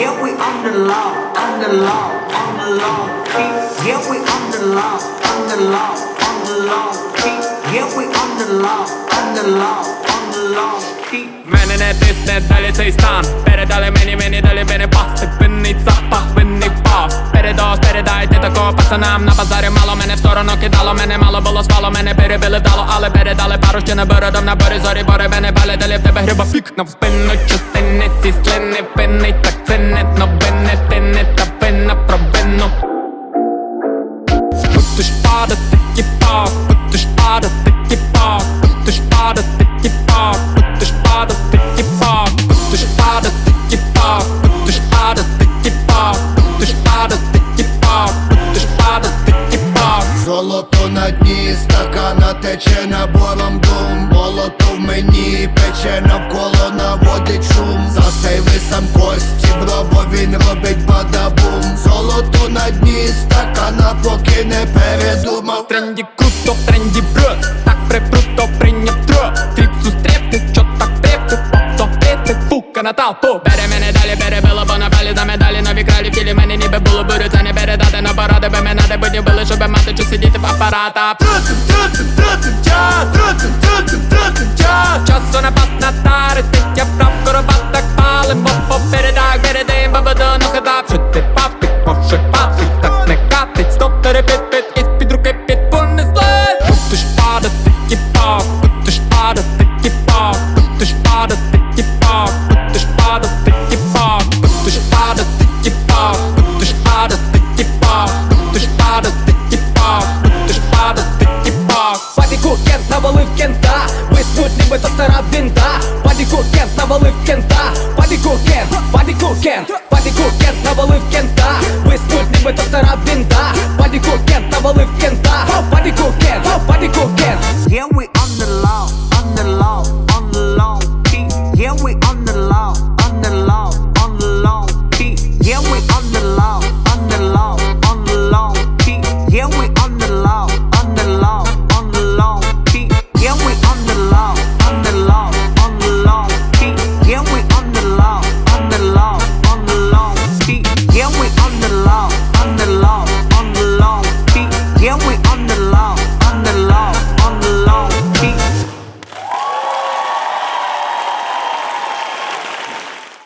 Yeah, we on the law, on the law, on the law. Yeah, we on the law, on the law, on the law. Yeah, we on the law, on the law, on law. Мене не тисне далі цей стан Передали мені, мені далі мене пасти Винний запах, винний пах Передос, передайте такого пацанам На базарі мало мене в сторону кидало Мене мало було свало, мене перебили вдало Але передали пару ще набородом на борі зорі Бори мене бали, далі в тебе гриба пік На спину частини Будеш падати, кіпак Будеш падати, кіпак Будеш падати, кіпак Будеш падати, кіпак Будеш падати, кіпак Будеш падати, кіпак Будеш падати, кіпак Золото на дні, стакана тече набором дум. Молото в мені пече навколо наводить шум. Засейви сам кості, бро, бо він робить тренді круто, в тренді бро Так припруто прийняв тро Фіп зустріти, що так трепти Повторити, фука на талпу Бере мене далі, бере било, бо на балі за медалі Нові кралі в тілі мене ніби було бурю Це не передати на поради, би мене де будні били, щоб мати чи сидіти в апаратах Часу пап, ты ж пада, ты типа, ты ж пада, ты типа, ты ж кент навалив кента, виснуть нібито стара вінта. Папіку кент кента, папіку кент, папіку кент, папіку кент навалив кента, виснуть нібито стара вінта. Папіку кент навалив кента. we on the law.